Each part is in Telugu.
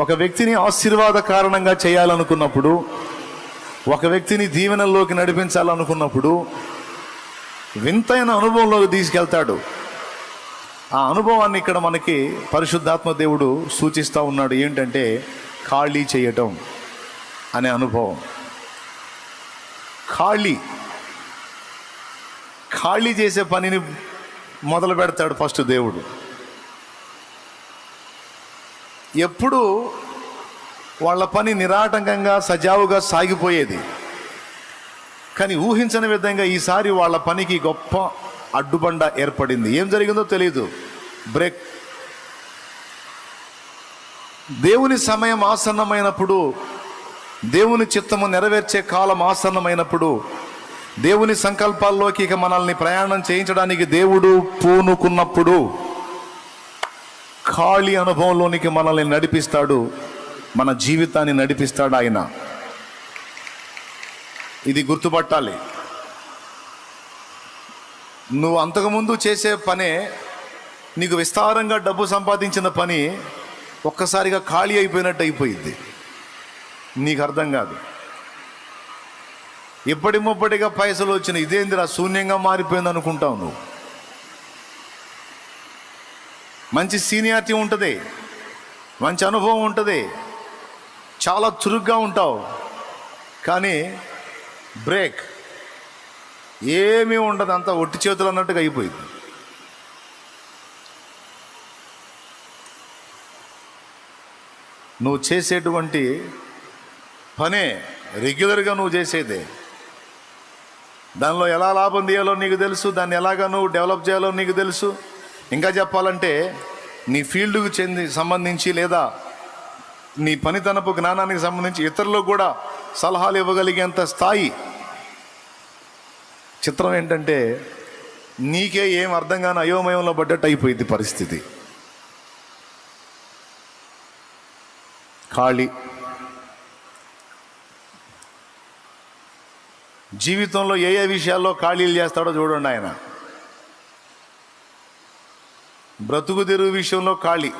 ఒక వ్యక్తిని ఆశీర్వాద కారణంగా చేయాలనుకున్నప్పుడు ఒక వ్యక్తిని దీవెనల్లోకి నడిపించాలనుకున్నప్పుడు వింతైన అనుభవంలోకి తీసుకెళ్తాడు. ఆ అనుభవాన్ని ఇక్కడ మనకి పరిశుద్ధాత్మ దేవుడు సూచిస్తూ ఉన్నాడు. ఏంటంటే ఖాళీ చేయటం అనే అనుభవం. ఖాళీ. ఖాళీ చేసే పనిని మొదలు పెడతాడు ఫస్ట్ దేవుడు. ఎప్పుడు వాళ్ళ పని నిరాటంకంగా సజావుగా సాగిపోయేది. కానీ ఊహించని విధంగా ఈసారి వాళ్ళ పనికి గొప్ప అడ్డుబండ ఏర్పడింది. ఏం జరిగిందో తెలియదు బ్రేక్. దేవుని సమయం ఆసన్నమైనప్పుడు దేవుని చిత్తము నెరవేర్చే కాలం ఆసన్నమైనప్పుడు దేవుని సంకల్పాల్లోకి ఇక మనల్ని ప్రయాణం చేయించడానికి దేవుడు పూనుకున్నప్పుడు ఖాళీ అనుభవంలోనికి మనల్ని నడిపిస్తాడు మన జీవితాన్ని నడిపిస్తాడు ఆయన. ఇది గుర్తుపట్టాలి. నువ్వు అంతకుముందు చేసే పనే నీకు విస్తారంగా డబ్బు సంపాదించిన పని ఒక్కసారిగా ఖాళీ అయిపోయినట్టు అయిపోయింది నీకు అర్థం కాదు. ఇప్పటి ముప్పటిగా పైసలు వచ్చిన ఇదేందిరా శూన్యంగా మారిపోయింది అనుకుంటావు నువ్వు. మంచి సీనియారిటీ ఉంటుంది. మంచి అనుభవం ఉంటుంది. చాలా చురుగ్గా ఉంటావు. కానీ బ్రేక్ ఏమీ ఉండదు. అంతా ఒట్టి చేతులు అన్నట్టుగా అయిపోయింది. నువ్వు చేసేటువంటి పనే రెగ్యులర్గా నువ్వు చేసేదే. దానిలో ఎలా లాభం తీయాలో నీకు తెలుసు. దాన్ని ఎలాగా నువ్వు డెవలప్ చేయాలో నీకు తెలుసు. ఇంకా చెప్పాలంటే నీ ఫీల్డ్కు చెంది సంబంధించి లేదా నీ పనితనపు జ్ఞానానికి సంబంధించి ఇతరులకు కూడా సలహాలు ఇవ్వగలిగేంత స్థాయి చిత్రం ఏంటంటే నీకే ఏం అర్థం కాని అయోమయంలో పడ్డట్టు అయిపోయింది పరిస్థితి. ఖాళీ. జీవితంలో ఏ ఏ విషయాల్లో ఖాళీలు చేస్తాడో చూడండి ఆయన. బ్రతుకుదెరువు విషయంలో ఖాళీ.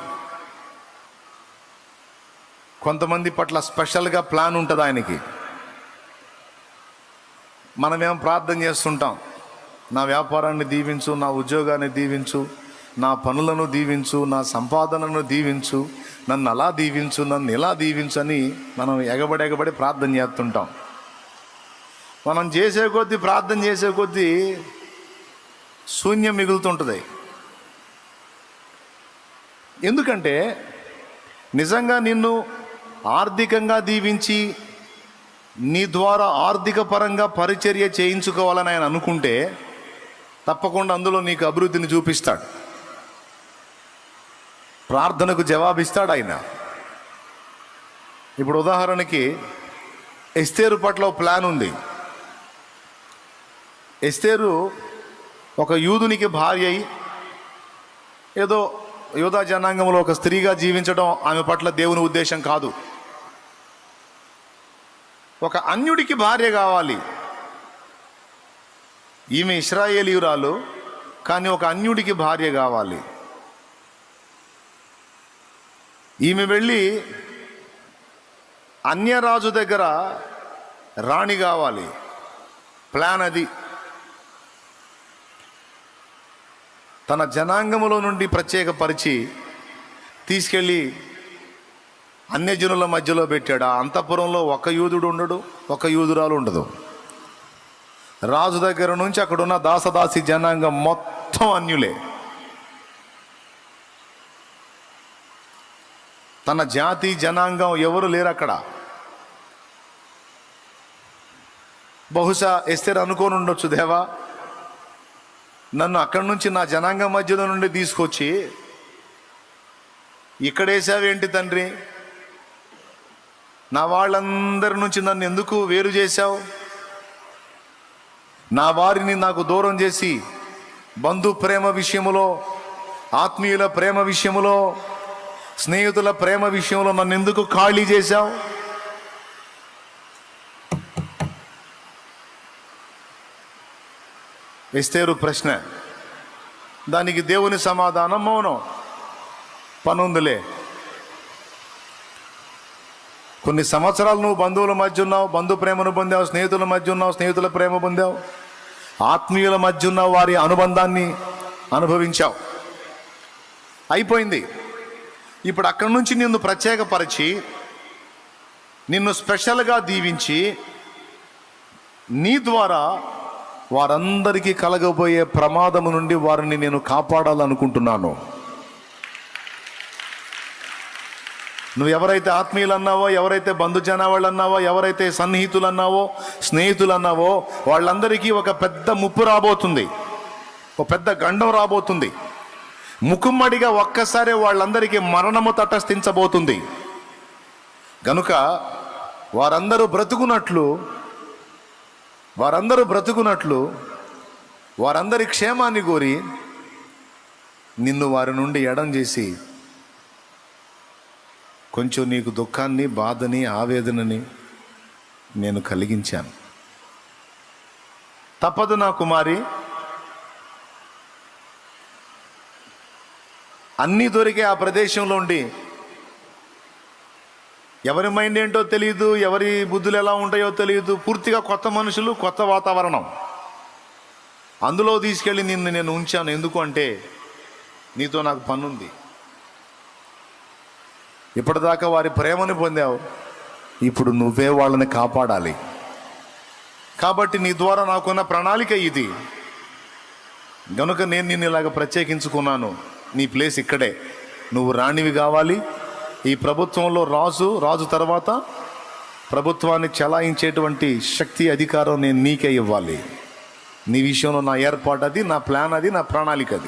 కొంతమంది పట్ల స్పెషల్గా ప్లాన్ ఉంటుంది ఆయనకి. మనమేం ప్రార్థన చేస్తుంటాం. నా వ్యాపారాన్ని దీవించు నా ఉద్యోగాన్ని దీవించు నా పనులను దీవించు నా సంపాదనను దీవించు నన్ను అలా దీవించు నన్ను ఇలా దీవించు అని మనం ఎగబడి ఎగబడి ప్రార్థన చేస్తుంటాం. మనం చేసే కొద్దీ ప్రార్థన చేసే కొద్దీ శూన్యం మిగులుతుంటుంది. ఎందుకంటే నిజంగా నిన్ను ఆర్థికంగా దీవించి నీ ద్వారా ఆర్థిక పరంగా పరిచర్య చేయించుకోవాలని ఆయన అనుకుంటే తప్పకుండా అందులో నీకు అభివృద్ధిని చూపిస్తాడు. ప్రార్థనకు జవాబిస్తాడు ఆయన. ఇప్పుడు ఉదాహరణకి ఎస్తేరు పట్ల ప్లాన్ ఉంది. ఎస్తేరు ఒక యూదునికి భార్య అయి ఏదో యోధా జనాంగంలో ఒక స్త్రీగా జీవించడం ఆమె పట్ల దేవుని ఉద్దేశం కాదు. ఒక అన్యుడికి భార్య కావాలి. ఈమె ఇస్రాయేలీయురాలు కానీ ఒక అన్యుడికి భార్య కావాలి. ఈమె వెళ్ళి అన్యరాజు దగ్గర రాణి కావాలి. ప్లాన్ అది. తన జనాంగములో నుండి ప్రత్యేకపరిచి తీసుకెళ్ళి అన్యజనుల మధ్యలో పెట్టాడు. ఆ అంతఃపురంలో ఒక యూదుడు ఉండడు ఒక యూదురాలు ఉండదు. రాజు దగ్గర నుంచి అక్కడ ఉన్న దాసదాసి జనాంగం మొత్తం అన్యులే. తన జాతి జనాంగం ఎవరు లేరు అక్కడ. బహుశా ఎస్తేరు అనుకోని ఉండొచ్చు దేవా. నన్ను అక్కడి నుంచి నా జనాంగం మధ్యలో నుండి తీసుకొచ్చి ఇక్కడేసావేంటి తండ్రి? నా వాళ్ళందరి నుంచి నన్ను ఎందుకు వేరు చేశావు? నా వారిని నాకు దూరం చేసి బంధు ప్రేమ విషయములో ఆత్మీయుల ప్రేమ విషయములో స్నేహితుల ప్రేమ విషయంలో నన్ను ఎందుకు ఖాళీ చేశావు? ఎస్తేరు ప్రశ్న. దానికి దేవుని సమాధానం మౌనం. పనుందిలే. కొన్ని సంవత్సరాలు నువ్వు బంధువుల మధ్య ఉన్నావు బంధు ప్రేమను పొందావు స్నేహితుల మధ్య ఉన్నావు స్నేహితుల ప్రేమ పొందావు ఆత్మీయుల మధ్య ఉన్న వారి అనుబంధాన్ని అనుభవించావు. అయిపోయింది. ఇప్పుడు అక్కడి నుంచి నిన్ను ప్రత్యేకపరిచి నిన్ను స్పెషల్గా దీవించి నీ ద్వారా వారందరికీ కలగబోయే ప్రమాదము నుండి వారిని నేను కాపాడాలనుకుంటున్నాను. నువ్వు ఎవరైతే ఆత్మీయులు అన్నావో ఎవరైతే బంధుజనావాళ్ళు అన్నావో ఎవరైతే సన్నిహితులు అన్నావో స్నేహితులు అన్నావో వాళ్ళందరికీ ఒక పెద్ద ముప్పు రాబోతుంది. ఒక పెద్ద గండం రాబోతుంది. ముకుమ్మడిగా ఒక్కసారి వాళ్ళందరికీ మరణము తటస్థించబోతుంది. గనుక వారందరూ బ్రతుకున్నట్లు వారందరూ బ్రతుకున్నట్లు వారందరి క్షేమాన్ని కోరి నిన్ను వారి నుండి ఎడం చేసి కొంచెం నీకు దుఃఖాన్ని బాధని ఆవేదనని నేను కలిగించాను. తప్పదు నా కుమారి. అన్నీ దొరికే ఆ ప్రదేశంలో ఉండి ఎవరి మైండ్ ఏంటో తెలియదు ఎవరి బుద్ధులు ఎలా ఉంటాయో తెలియదు పూర్తిగా కొత్త మనుషులు కొత్త వాతావరణం. అందులో తీసుకెళ్ళి నిన్ను నేను ఉంచాను. ఎందుకు అంటే నీతో నాకు పనుంది. ఇప్పటిదాకా వారి ప్రేమను పొందావు. ఇప్పుడు నువ్వే వాళ్ళని కాపాడాలి. కాబట్టి నీ ద్వారా నాకున్న ప్రణాళిక ఇది. గనుక నేను నిన్ను ఇలాగ ప్రత్యేకించుకున్నాను. నీ ప్లేస్ ఇక్కడే. నువ్వు రాణివి కావాలి. ఈ ప్రభుత్వంలో రాజు రాజు తర్వాత ప్రభుత్వాన్ని చలాయించేటువంటి శక్తి అధికారం నేను నీకే ఇవ్వాలి. నీ విషయంలో నా ఏర్పాటు అది నా ప్లాన్ అది నా ప్రణాళిక అది.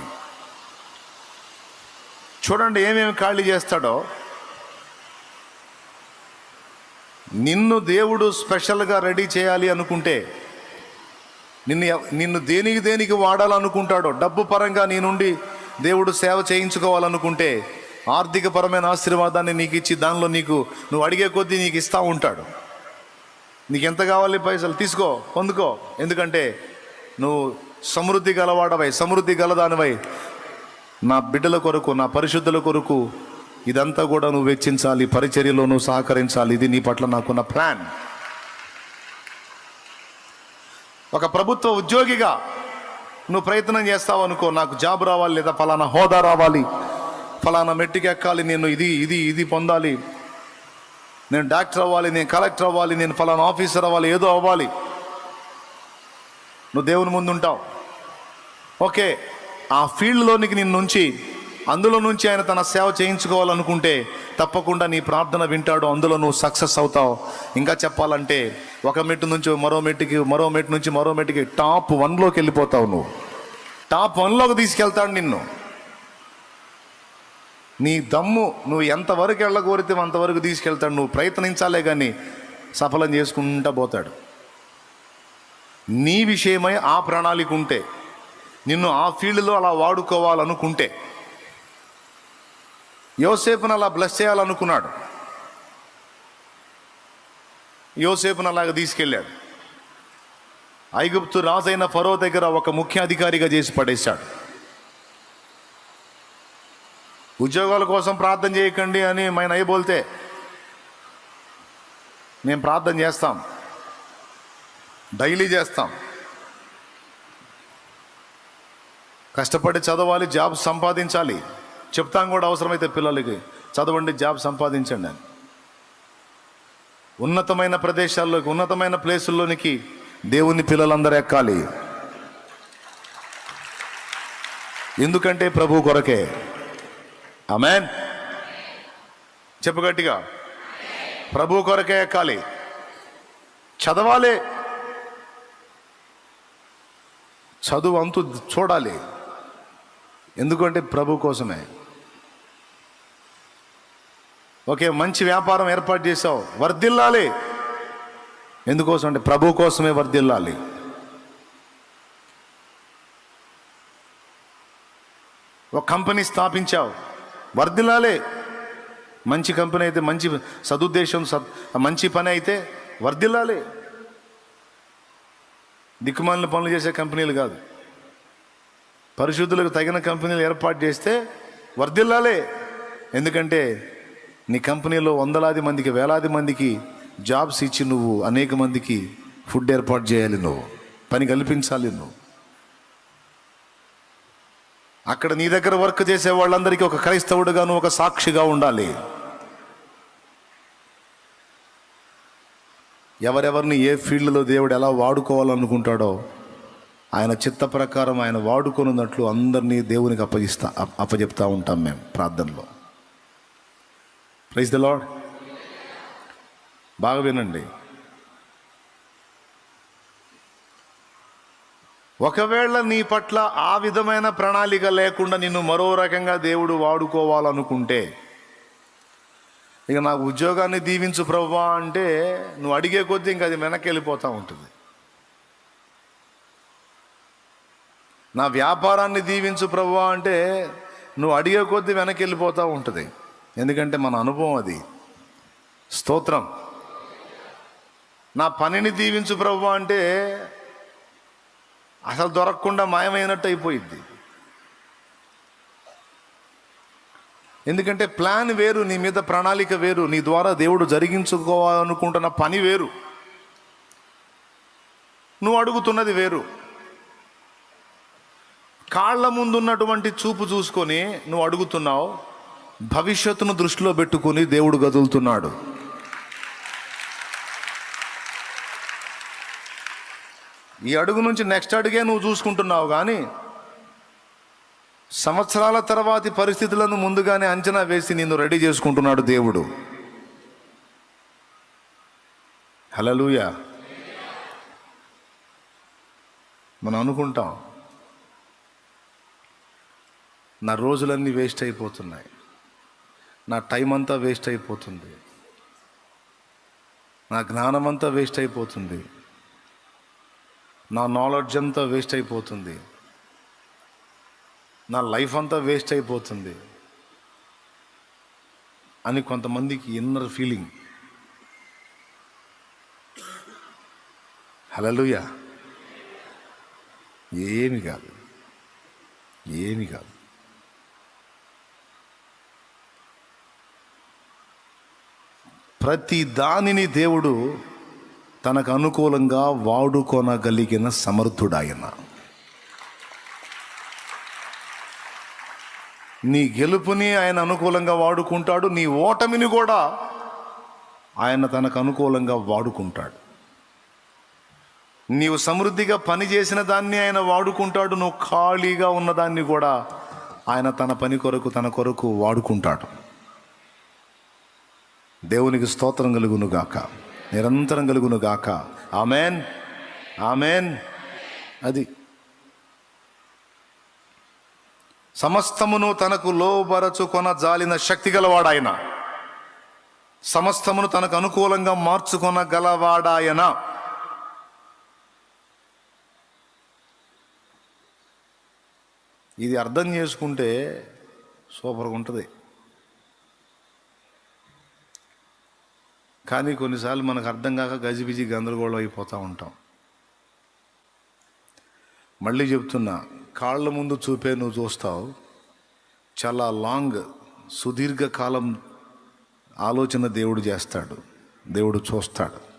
చూడండి ఏమేమి ఖాళీ చేస్తాడో. నిన్ను దేవుడు స్పెషల్గా రెడీ చేయాలి అనుకుంటే నిన్ను నిన్ను దేనికి దేనికి వాడాలనుకుంటాడో డబ్బు పరంగా నీ నుండి దేవుడు సేవ చేయించుకోవాలనుకుంటే ఆర్థికపరమైన ఆశీర్వాదాన్ని నీకు ఇచ్చి దానిలో నీకు నువ్వు అడిగే కొద్దీ నీకు ఇస్తూ ఉంటాడు. నీకు ఎంత కావాలి పైసలు? తీసుకో పొందుకో. ఎందుకంటే నువ్వు సమృద్ధి గలవాడవై సమృద్ధి గలదానివై. నా బిడ్డల కొరకు నా పరిశుద్ధుల కొరకు ఇదంతా కూడా నువ్వు వెచ్చించాలి పరిచర్యలో నువ్వు సహకరించాలి. ఇది నీ పట్ల నాకున్న ప్లాన్. ఒక ప్రభుత్వ ఉద్యోగిగా నువ్వు ప్రయత్నం చేస్తావు అనుకో నాకు జాబ్ రావాలి లేదా ఫలానా హోదా రావాలి. ఫలానా మెట్టుకి ఎక్కాలి నేను ఇది ఇది ఇది పొందాలి. నేను డాక్టర్ అవ్వాలి నేను కలెక్టర్ అవ్వాలి నేను ఫలానా ఆఫీసర్ అవ్వాలి ఏదో అవ్వాలి. నువ్వు దేవుని ముందు ఉంటావు. ఓకే ఆ ఫీల్డ్లోనికి నిన్ను ఉంచి అందులో నుంచి ఆయన తన సేవ చేయించుకోవాలనుకుంటే తప్పకుండా నీ ప్రార్థన వింటాడు అందులో నువ్వు సక్సెస్ అవుతావు. ఇంకా చెప్పాలంటే ఒక మెట్టు నుంచి మరో మెట్టుకి మరో మెట్టు నుంచి మరో మెట్టుకి టాప్ వన్లోకి వెళ్ళిపోతావు నువ్వు. టాప్ వన్లోకి తీసుకెళ్తాడు నిన్ను. నీ దమ్ము నువ్వు ఎంతవరకు వెళ్ళగోరితే అంతవరకు తీసుకెళ్తాడు నువ్వు ప్రయత్నించాలే కానీ సఫలం చేసుకుంటా పోతాడు. నీ విషయమై ఆ ప్రణాళిక ఉంటే నిన్ను ఆ ఫీల్డ్లో అలా వాడుకోవాలనుకుంటే యోసేపును అలా బ్లెస్ చేయాలనుకున్నాడు. యోసేపును అలాగ తీసుకెళ్ళాడు. ఐగుప్తు రాజైన ఫరో దగ్గర ఒక ముఖ్య అధికారిగా చేసి పడేశాడు. ఉద్యోగాల కోసం ప్రార్థన చేయకండి అని మన అయ్య బోల్తే మేము ప్రార్థన చేస్తాం. డైలీ చేస్తాం. కష్టపడి చదవాలి జాబ్ సంపాదించాలి. చెప్తాం కూడా అవసరమైతే పిల్లలకి చదవండి జాబ్ సంపాదించండి అని. ఉన్నతమైన ప్రదేశాల్లోకి ఉన్నతమైన ప్లేసుల్లోనికి దేవుని పిల్లలందరూ ఎక్కాలి. ఎందుకంటే ప్రభు కొరకే. అమెన్ చెప్పు గట్టిగా. ప్రభు కొరకే ఎక్కాలి. చదవాలి. చదువు అంతు చూడాలి. ఎందుకంటే ప్రభు కోసమే. ఓకే మంచి వ్యాపారం ఏర్పాటు చేసావు వర్ధిల్లాలి. ఎందుకోసం అంటే ప్రభు కోసమే వర్ధిల్లాలి. ఒక కంపెనీ స్థాపించావు. వర్ధిల్లాలే. మంచి కంపెనీ అయితే మంచి సదుద్దేశం సద్ మంచి పని అయితే వర్ధిల్లాలే. దిక్కుమాలిన పనులు చేసే కంపెనీలు కాదు. పరిశుద్ధులకు తగిన కంపెనీలు ఏర్పాటు చేస్తే వర్ధిల్లాలే. ఎందుకంటే నీ కంపెనీలో వందలాది మందికి వేలాది మందికి జాబ్స్ ఇచ్చి నువ్వు అనేక మందికి ఫుడ్ ఏర్పాటు చేయాలి నువ్వు. పని కల్పించాలి నువ్వు. అక్కడ నీ దగ్గర వర్క్ చేసే వాళ్ళందరికీ ఒక క్రైస్తవుడుగాను ఒక సాక్షిగా ఉండాలి. ఎవరెవరిని ఏ ఫీల్డ్లో దేవుడు ఎలా వాడుకోవాలనుకుంటాడో ఆయన చిత్త ప్రకారం ఆయన వాడుకొనున్నట్లు అందరినీ దేవునికి అప్పగిస్తా అప్- ఉంటాం మేము ప్రార్థనలో. ప్రైజ్ ద లాడ్ బాగా వినండి. ఒకవేళ నీ పట్ల ఆ విధమైన ప్రణాళిక లేకుండా నిన్ను మరో రకంగా దేవుడు వాడుకోవాలనుకుంటే ఇక నాకు ఉద్యోగాన్ని దీవించు ప్రవ్వా అంటే నువ్వు అడిగే కొద్దీ ఇంకా అది వెనక్కి వెళ్ళిపోతూ ఉంటుంది. నా వ్యాపారాన్ని దీవించు ప్రవ్వా అంటే నువ్వు అడిగే కొద్దీ వెనక్కి వెళ్ళిపోతూ ఉంటుంది. ఎందుకంటే మన అనుభవం అది. స్తోత్రం. నా పనిని దీవించు ప్రవ్వా అంటే అసలు దొరకకుండా మాయమైనట్టు అయిపోయింది ఎందుకంటే ప్లాన్ వేరు నీ మీద ప్రణాళిక వేరు నీ ద్వారా దేవుడు జరిగించుకోవాలనుకుంటున్న పని వేరు. నువ్వు అడుగుతున్నది వేరు. కాళ్ళ ముందున్నటువంటి చూపు చూసుకొని నువ్వు అడుగుతున్నావు భవిష్యత్తును దృష్టిలో పెట్టుకొని దేవుడు గదులుతున్నాడు ఈ అడుగు నుంచి నెక్స్ట్ అడుగే నువ్వు చూసుకుంటున్నావు కానీ సంవత్సరాల తర్వాతి పరిస్థితులను ముందుగానే అంచనా వేసి నిన్ను రెడీ చేసుకుంటున్నాడు దేవుడు. హలలుయ మనం అనుకుంటాం నా రోజులన్నీ వేస్ట్ అయిపోతున్నాయి నా టైం అంతా వేస్ట్ అయిపోతుంది నా జ్ఞానం అంతా వేస్ట్ అయిపోతుంది. నా నాలెడ్జ్ అంతా వేస్ట్ అయిపోతుంది. నా లైఫ్ అంతా వేస్ట్ అయిపోతుంది. అని కొంతమందికి ఇన్నర్ ఫీలింగ్ హలలుయా ఏమి కాదు. ఏమి కాదు. ప్రతి దానిని దేవుడు తనకు అనుకూలంగా వాడుకొనగలిగిన సమర్థుడాయన. నీ గెలుపుని ఆయన అనుకూలంగా వాడుకుంటాడు నీ ఓటమిని కూడా ఆయన తనకు అనుకూలంగా వాడుకుంటాడు. నీవు సమృద్ధిగా పని చేసిన దాన్ని ఆయన వాడుకుంటాడు నువ్వు ఖాళీగా ఉన్నదాన్ని కూడా ఆయన తన పని కొరకు తన కొరకు వాడుకుంటాడు. దేవునికి స్తోత్రం కలుగునుగాక. నిరంతరం కలుగును గాక. ఆమెన్. ఆమెన్. అది. సమస్తమును తనకు లోబరచుకొన జాలిన శక్తి గలవాడాయన సమస్తమును తనకు అనుకూలంగా మార్చుకొన గలవాడాయన. ఇది అర్థం చేసుకుంటే సూపర్గా ఉంటుంది కానీ కొన్నిసార్లు మనకు అర్థం కాక గజిబిజి గందరగోళం అయిపోతూ ఉంటాం. మళ్ళీ చెప్తున్నా కాళ్ళ ముందు చూపే నువ్వు చూస్తావు. చాలా లాంగ్ సుదీర్ఘ కాలం ఆలోచన దేవుడు చేస్తాడు. దేవుడు చూస్తాడు.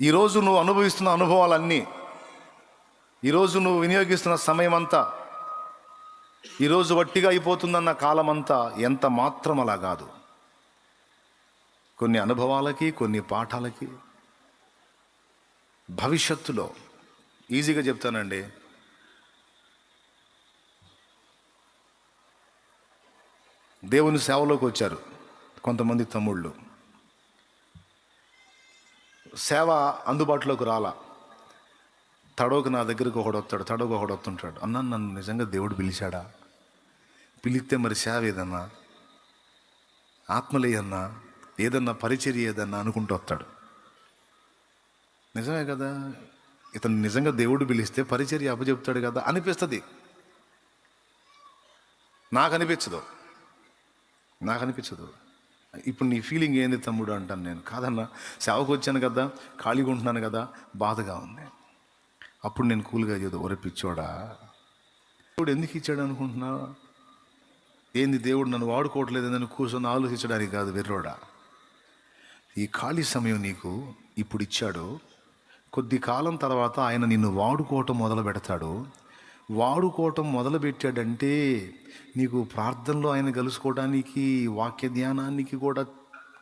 ఈరోజు నువ్వు అనుభవిస్తున్న అనుభవాలన్నీ ఈరోజు నువ్వు వినియోగిస్తున్న సమయం అంతా ఈరోజు వట్టిగా అయిపోతుందన్న కాలం అంతా ఎంత మాత్రం అలా కాదు. కొన్ని అనుభవాలకి కొన్ని పాఠాలకి. భవిష్యత్తులో ఈజీగా చెప్తానండి. దేవుని సేవలోకి వచ్చారు కొంతమంది తమ్ముళ్ళు. సేవ అందుబాటులోకి రాలా. తడవకు నా దగ్గరికి ఒకడు వస్తాడు తడవకు ఒకడు వస్తుంటాడు. అన్న నన్ను నిజంగా దేవుడు పిలిచాడా? పిలిస్తే మరి సేవ ఏదన్నా? ఆత్మలేయన్నా? ఏదన్నా పరిచర్య ఏదన్నా అనుకుంటూ వస్తాడు. నిజమే కదా? ఇతను నిజంగా దేవుడు పిలిస్తే పరిచర్య అప్పచెప్తాడు కదా? అనిపిస్తుంది. నాకు అనిపించదు నాకు అనిపించదు ఇప్పుడు నీ ఫీలింగ్ ఏంది తమ్ముడు అంటాను నేను. కాదన్నా సేవకు వచ్చాను కదా ఖాళీగా ఉంటున్నాను కదా బాధగా ఉంది. అప్పుడు నేను కూల్గా చేదు ఒరపిచ్చోడా దేవుడు ఎందుకు ఇచ్చాడు అనుకుంటున్నావు? ఏంది దేవుడు నన్ను వాడుకోవట్లేదు నన్ను కూర్చొని ఆలోచించడానికి కాదు వెర్రోడా? ఈ ఖాళీ సమయం నీకు ఇప్పుడు ఇచ్చాడు కొద్ది కాలం తర్వాత ఆయన నిన్ను వాడుకోవటం మొదలు పెడతాడు. వాడుకోవటం మొదలు పెట్టాడంటే నీకు ప్రార్థనలో ఆయన కలుసుకోవడానికి వాక్య ధ్యానానికి కూడా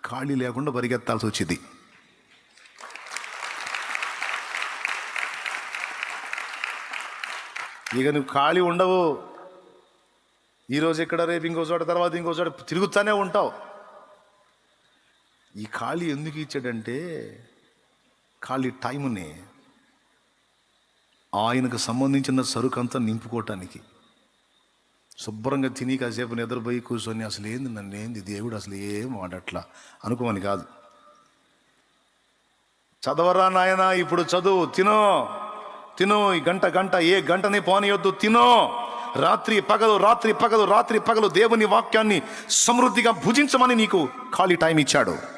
ఖాళీ లేకుండా పరిగెత్తాల్సి వచ్చింది. ఇక నువ్వు ఖాళీ ఉండవు. ఈరోజు ఇక్కడ రేపు ఇంకో చోట తర్వాత ఇంకో చోట తిరుగుతూనే ఉంటావు. ఈ ఖాళీ ఎందుకు ఇచ్చాడంటే ఖాళీ టైంని ఆయనకు సంబంధించిన సరుకు అంతా నింపుకోవటానికి శుభ్రంగా తిని కాసేపు నిద్రపోయి కూర్చొని అసలు ఏంది నన్ను ఏంది దేవుడు అసలు ఏం వాడట్లా అనుకోమని కాదు. చదవరా నాయన ఇప్పుడు చదువు తినో తినో ఈ గంట గంట ఏ గంటని పోనీయొద్దు తినో. రాత్రి పగలు రాత్రి పగలు రాత్రి పగలు దేవుని వాక్యాన్ని సమృద్ధిగా భుజించమని నీకు ఖాళీ టైం ఇచ్చాడు.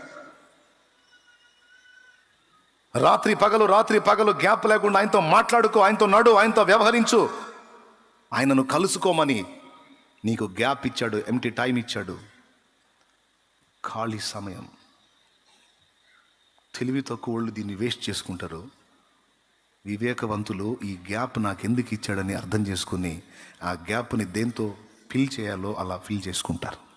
రాత్రి పగలు రాత్రి పగలు గ్యాప్ లేకుండా ఆయనతో మాట్లాడుకో ఆయనతో నడు ఆయనతో వ్యవహరించు. ఆయనను కలుసుకోమని నీకు గ్యాప్ ఇచ్చాడు ఎంటీ టైం ఇచ్చాడు. ఖాళీ సమయం. తెలివి తక్కువ వాళ్ళు దీన్ని వేస్ట్ చేసుకుంటారు. వివేకవంతులు ఈ గ్యాప్ నాకు ఎందుకు ఇచ్చాడని అర్థం చేసుకుని ఆ గ్యాప్ని దేంతో ఫిల్ చేయాలో అలా ఫిల్ చేసుకుంటారు.